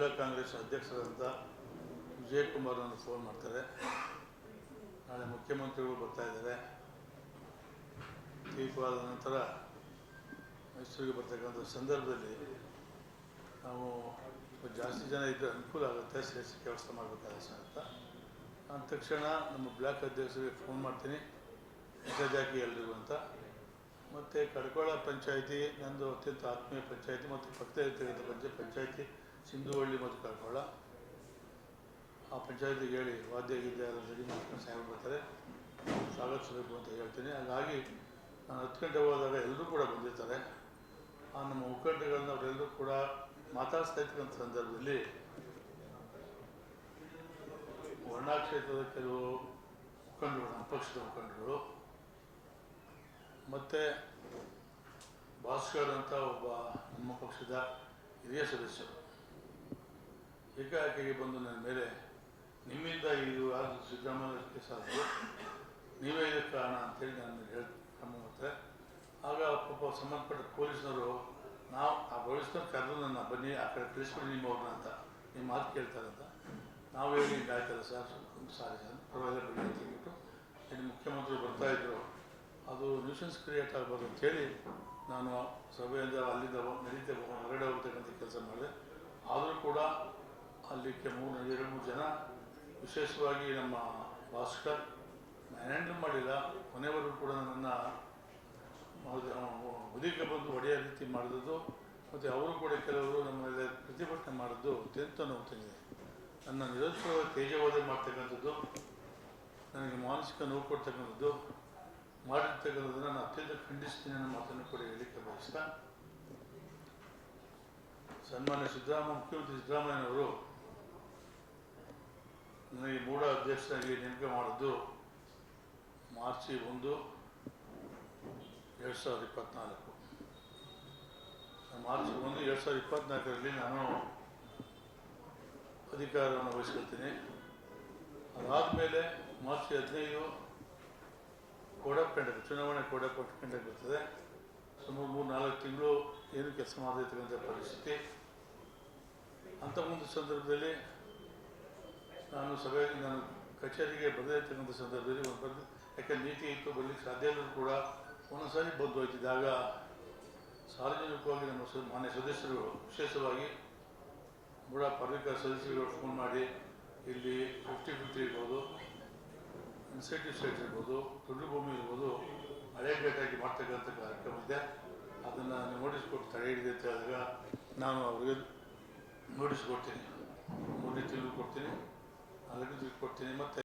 ಜಿಲ್ಲಾ ಕಾಂಗ್ರೆಸ್ ಅಧ್ಯಕ್ಷರಾದಂಥ ವಿಜಯಕುಮಾರ್ ಅವರು ಫೋನ್ ಮಾಡ್ತಾರೆ. ನಾಳೆ ಮುಖ್ಯಮಂತ್ರಿಗಳು ಬರ್ತಾ ಇದ್ದಾರೆ. ದೀಪವಾದ ನಂತರ ಮೈಸೂರಿಗೆ ಬರ್ತಕ್ಕಂಥ ಸಂದರ್ಭದಲ್ಲಿ ನಾವು ಜಾಸ್ತಿ ಜನ ಇದ್ದರೆ ಅನುಕೂಲ ಆಗುತ್ತೆ ಸೇರಿಸಿ ಕೆಲಸ ಮಾಡಬೇಕಾದ ಅಂತ. ಅಂದ ತಕ್ಷಣ ನಮ್ಮ ಬ್ಲಾಕ್ ಅಧ್ಯಕ್ಷರಿಗೆ ಫೋನ್ ಮಾಡ್ತೀನಿ. ಮೆಸೇಜ್ ಹಾಕಿ ಎಲ್ರಿಗೂ ಅಂತ. ಮತ್ತು ಕಡ್ಕೊಳ ಪಂಚಾಯಿತಿ, ನಂದು ಅತ್ಯಂತ ಆತ್ಮೀಯ ಪಂಚಾಯಿತಿ, ಮತ್ತು ಪಕ್ಕದ ಪಂಚಾಯಿತಿ ಸಿಂಧುವಳ್ಳಿ ಮತ್ತು ಕಳ್ಕೊಳ್ಳ ಆ ಪಂಚಾಯತಿಗೆ ಹೇಳಿ, ವಾದ್ಯ ಗೀತೆ ಎಲ್ಲ ರೆಡಿ ಮಾಡ್ಕೊಂಡು ಸಾಹೇಬ್ ಬರ್ತಾರೆ. ಸ್ವಾಗತಿಸಬೇಕು ಅಂತ ಹೇಳ್ತೀನಿ. ಹಾಗಾಗಿ ನಾನು ಹತ್ತು ಗಂಟೆ ಹೋದಾಗ ಎಲ್ಲರೂ ಕೂಡ ಬಂದಿರ್ತಾರೆ. ಆ ನಮ್ಮ ಮುಖಂಡಗಳನ್ನ ಅವರೆಲ್ಲರೂ ಕೂಡ ಮಾತಾಡಿಸ್ತಾ ಇರ್ತಕ್ಕಂಥ ಸಂದರ್ಭದಲ್ಲಿ ವರ್ಣಾ ಕ್ಷೇತ್ರದ ಕೆಲವು ಮುಖಂಡರು, ನಮ್ಮ ಪಕ್ಷದ ಮುಖಂಡರು, ಮತ್ತು ಭಾಸ್ಕರ್ ಅಂತ ಒಬ್ಬ ನಮ್ಮ ಪಕ್ಷದ ಹಿರಿಯ ಸದಸ್ಯರು. ಏಕಾಏಕಿಗೆ ಬಂದು ನನ್ನ ಮೇಲೆ ನಿಮ್ಮಿಂದ ಇದು ಯಾರು ಸಿದ್ದರಾಮಯ್ಯ ಸಾಧ್ಯ ಆದರೂ ನೀವೇ ಇದಕ್ಕೆ ಕಾರಣ ಅಂತೇಳಿ ನಾನು ಹೇಳಿ ಕ್ರಮ ಮಾಡ್ತಾರೆ ಆಗ ಪಾಪ ಸಂಬಂಧಪಟ್ಟ ಪೊಲೀಸ್ನವರು, ನಾವು ಆ ಪೊಲೀಸ್ನವ್ರು ಕರೆದು ನನ್ನ ಬನ್ನಿ, ಆ ಕಡೆ ತಿಳಿಸ್ಬಿಡಿ ನಿಮ್ಮವ್ರನ್ನ ಅಂತ, ನಿಮ್ಮ ಮಾತು ಕೇಳ್ತಾರೆ ಅಂತ. ನಾವು ಹೇಳಿ ಆಯ್ತಲ್ಲ ಸರ್ ಸಾರಿ ಸರ್, ಪರವಾಗಿಲ್ಲ ಬಿಡಿ ಅಂತ ಹೇಳ್ಬಿಟ್ಟು ಇಲ್ಲಿ ಮುಖ್ಯಮಂತ್ರಿ ಬರ್ತಾಯಿದ್ರು ಅದು ನ್ಯೂಷನ್ಸ್ ಕ್ರಿಯೇಟ್ ಆಗ್ಬಾರ್ದು ಅಂತೇಳಿ ನಾನು ಸಭೆಯಿಂದ ಅಲ್ಲಿಂದ ನಡೀತೇವೆ ಹೊರಗಡೆ ಹೋಗ್ತಕ್ಕಂಥ ಕೆಲಸ ಮಾಡಿದೆ. ಆದರೂ ಕೂಡ ಅಲ್ಲಿ ಕೆ ಮೂರು ಎರಡು ಮೂರು ಜನ. ವಿಶೇಷವಾಗಿ ನಮ್ಮ ಭಾಸ್ಕರ್ ಹ್ಯಾಂಡಲ್ ಮಾಡಿಲ್ಲ. ಕೊನೆವರೆಗೂ ಕೂಡ ನನ್ನನ್ನು ಮುದಿಗೆ ಬಂದು ಒಡೆಯ ರೀತಿ ಮಾಡಿದ್ದು ಮತ್ತು ಅವರು ಕೂಡ ಕೆಲವರು ನಮ್ಮ ಪ್ರತಿಭಟನೆ ಮಾಡಿದ್ದು ಅತ್ಯಂತ ನೋವು ನನ್ನ ನಿರಂತರವಾಗಿ ತೇಜವಾದ ಮಾಡ್ತಕ್ಕಂಥದ್ದು, ನನಗೆ ಮಾನಸಿಕ ನೋವು ಕೊಡ್ತಕ್ಕಂಥದ್ದು ಮಾಡಿರ್ತಕ್ಕಂಥದ್ದು ನಾನು ಅತ್ಯಂತ ಖಂಡಿಸ್ತೀನಿ ಅನ್ನೋ ಮಾತನ್ನು ಕೂಡ ಹೇಳಲಿಕ್ಕೆ ಬಯಸ್ತಾ. ಸನ್ಮಾನ್ಯ ಸಿದ್ದರಾಮ ಮುಖ್ಯಮಂತ್ರಿ ಸಿದ್ದರಾಮಯ್ಯನವರು ನನಗೆ ಮೂಢ ಅಧ್ಯಕ್ಷರಾಗಿ ನೇಮಕ ಮಾಡಿದ್ದು ಮಾರ್ಚಿ ಒಂದು, ಎರಡು ಸಾವಿರದ ಇಪ್ಪತ್ತ್ನಾಲ್ಕು ಮಾರ್ಚ್ ಒಂದು, ಎರಡು ಸಾವಿರದ ಇಪ್ಪತ್ತ್ನಾಲ್ಕರಲ್ಲಿ ನಾನು ಅಧಿಕಾರವನ್ನು ವಹಿಸ್ಕೊಳ್ತೀನಿ. ಅದಾದಮೇಲೆ ಮಾರ್ಚ್ ಹದಿನೈದು ಕೊಡಪ್ಪಂಡ ಚುನಾವಣೆ ಕೊಡಪ್ಪಂಡ ಬರ್ತದೆ. ಸುಮಾರು ಮೂರು ನಾಲ್ಕು ತಿಂಗಳು ಏನು ಕೆಲಸ ಮಾಡದಿರ್ತಕ್ಕಂಥ ಪರಿಸ್ಥಿತಿ. ಅಂಥ ಒಂದು ಸಂದರ್ಭದಲ್ಲಿ ನಾನು ಸಭೆಯಲ್ಲಿ ನಾನು ಕಚೇರಿಗೆ ಬರದೇ ಇರ್ತಕ್ಕಂಥ ಸಂದರ್ಭದಲ್ಲಿ ಒಂದು ಬರೆದು ಯಾಕಂದ್ರೆ ನೀತಿ ಇತ್ತು ಬರಲಿಕ್ಕೆ ಸಾಧ್ಯ ಇಲ್ಲರೂ ಕೂಡ ಒಂದೊಂದು ಸಾರಿ ಬಂದು ಹೋಯ್ತಿದ್ದಾಗ ಸಾರ್ವಜನಿಕವಾಗಿ ನಮ್ಮ ಮಾನ್ಯ ಸದಸ್ಯರು ವಿಶೇಷವಾಗಿ ಬುಡ ಪತ್ರಿಕಾ ಸದಸ್ಯರುಗಳು ಫೋನ್ ಮಾಡಿ, ಇಲ್ಲಿ ಫಿಫ್ಟಿ ಫಿಫ್ಟಿ ಇರ್ಬೋದು ಇನ್ಸೆಂಟಿವ್ ಸೈಟ್ ಇರ್ಬೋದು ದೊಡ್ಡ ಭೂಮಿ ಇರ್ಬೋದು, ಹಳೆ ಗೇಟಾಗಿ ಮಾಡ್ತಕ್ಕಂಥ ಕಾರ್ಯಕ್ರಮ ಇದೆ. ಅದನ್ನು ನೋಟಿಸ್ ಕೊಟ್ಟು ತಡೆ ಹಿಡಿದೆ ಅಂತ ಹೇಳಿದಾಗ ನಾನು ಅವರಿಗೆ ನೋಟಿಸ್ ಕೊಡ್ತೀನಿ. ಮೂರನೇ ತಿಳಿದು ಕೊಡ್ತೀನಿ. ನಾಲ್ಕು ತಿಂಗಳು ಕೊಡ್ತೀನಿ ಮತ್ತು